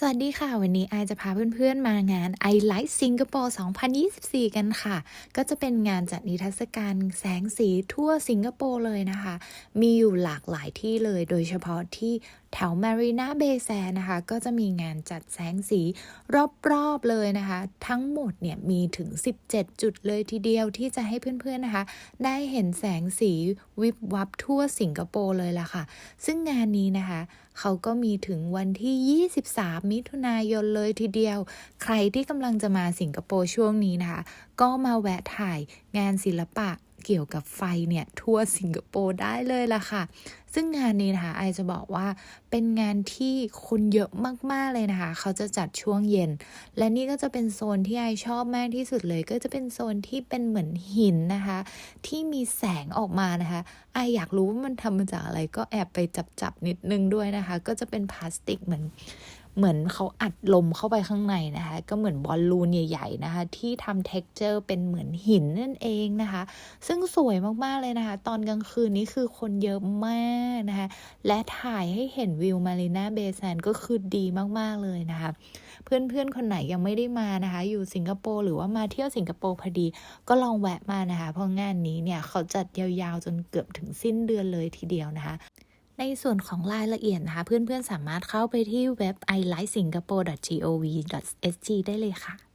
สวัสดีค่ะ วันนี้ไอจะพาเพื่อนๆมางาน I Like Singapore 2024 กันค่ะ ก็จะเป็นงานจัดนิทรรศการแสงสีทั่วสิงคโปร์เลยนะคะ มีอยู่หลากหลายที่เลย โดยเฉพาะที่แถว Marina Bay s a n d นะคะ ก็จะมีงานจัดแสงสีรอบๆเลยนะคะ ทั้งหมดเนี่ยมีถึง 17 จุดเลยทีเดียวที่จะให้เพื่อนๆนะคะ ได้เห็นแสงสีวิบวับทั่วสิงคโปร์เลยล่ะค่ะ ซึ่งงานนี้นะคะ เขาก็มีถึงวันที่ 23มิถุนายนเลยทีเดียว ใครที่กำลังจะมาสิงคโปร์ช่วงนี้นะคะ ก็มาแวะถ่ายงานศิลปะเกี่ยวกับไฟเนี่ย ทั่วสิงคโปร์ได้เลยล่ะค่ะซึ่งงานนี้นะคะไอจะบอกว่าเป็นงานที่คนเยอะมากๆเลยนะคะ เขาจะจัดช่วงเย็น และนี่ก็จะเป็นโซนที่ไอชอบมากที่สุดเลย ก็จะเป็นโซนที่เป็นเหมือนหินนะคะ ที่มีแสงออกมานะคะไออยากรู้ว่ามันทำมาจากอะไรก็แอบไปจับๆนิดนึงด้วยนะคะ ก็จะเป็นพลาสติกเหมือนเหมือนเขาอัดลมเข้าไปข้างในนะคะ ก็เหมือนบอลลูนใหญ่ ๆ นะคะ ที่ทำเท็กเจอร์เป็นเหมือนหินนั่นเองนะคะ ซึ่งสวยมากๆเลยนะคะ ตอนกลางคืนนี้คือคนเยอะมากนะคะ และถ่ายให้เห็นวิวมารีนาเบย์แซนก็คือดีมากๆเลยนะคะ เพื่อนๆคนไหนยังไม่ได้มานะคะ อยู่สิงคโปร์หรือว่ามาเที่ยวสิงคโปร์พอดี ก็ลองแวะมานะคะ เพราะงานนี้เนี่ยเขาจัดยาวๆจนเกือบถึงสิ้นเดือนเลยทีเดียวนะคะในส่วนของรายละเอียดนะคะ เพื่อนๆสามารถเข้าไปที่เว็บ i l i k e singapore gov sg ได้เลยค่ะ